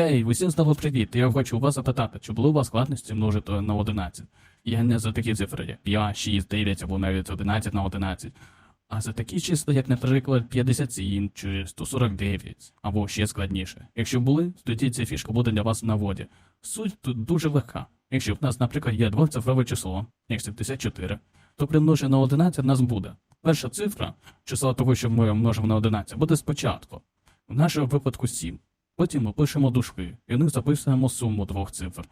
Гей, усім знову привіт. Я хочу вас запитати, чи були у вас складності множити на 11? Я не за такі цифри, як 5, 6, 9 або навіть 11 на 11. А за такі числа, як, наприклад, 57 чи 149, або ще складніше. Якщо були, тоді ця фішка буде для вас в наводі. Суть тут дуже легка. Якщо в нас, наприклад, є двоцифрове число, як 74, то при множенні на 11 в нас буде. Перша цифра, числа того, що ми множимо на 11, буде спочатку. В нашому випадку 7. Потім ми пишемо дужки, і в них записуємо суму двох цифр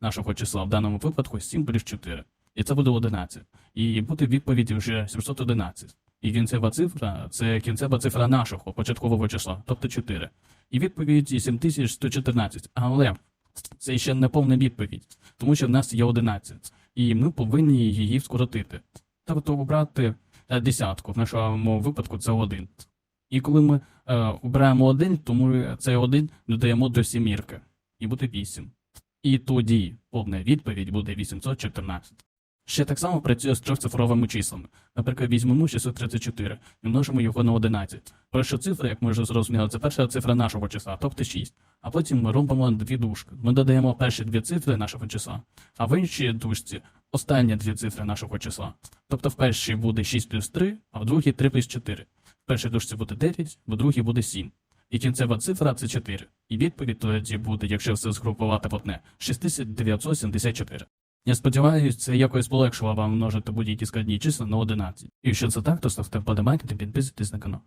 нашого числа, в даному випадку 7 плюс 4. І це буде 11. І буде відповідь вже 711. І кінцева цифра це кінцева цифра нашого початкового числа, тобто 4. І відповідь 7114. Але це ще не повна відповідь, тому що в нас є 11. І ми повинні її скоротити. Тобто обрати е, десятку, в нашому випадку це 1. І коли ми е, обираємо 1, то ми цей 1 додаємо до сімірки. І буде 8. І тоді повна відповідь буде 814. Ще так само працює з трьохцифровими числами. Наприклад, візьмемо 634 і множимо його на 11. Перша цифра, як ми вже зрозуміли, це перша цифра нашого числа, тобто 6. А потім ми робимо дві дужки. Ми додаємо перші дві цифри нашого числа, а в іншій дужці останні дві цифри нашого числа. Тобто в першій буде 6 плюс 3, а в другій 3 плюс 4. Першій дужці буде 9, в другій буде 7. І кінцева цифра це 4. І відповідь тоді буде, якщо все згрупувати в одне, 6974. Я сподіваюся, це якось полегшило вам множити будь-які складні числа на 11. І якщо це так, то ставте вподобайки та підписуйтесь на канал.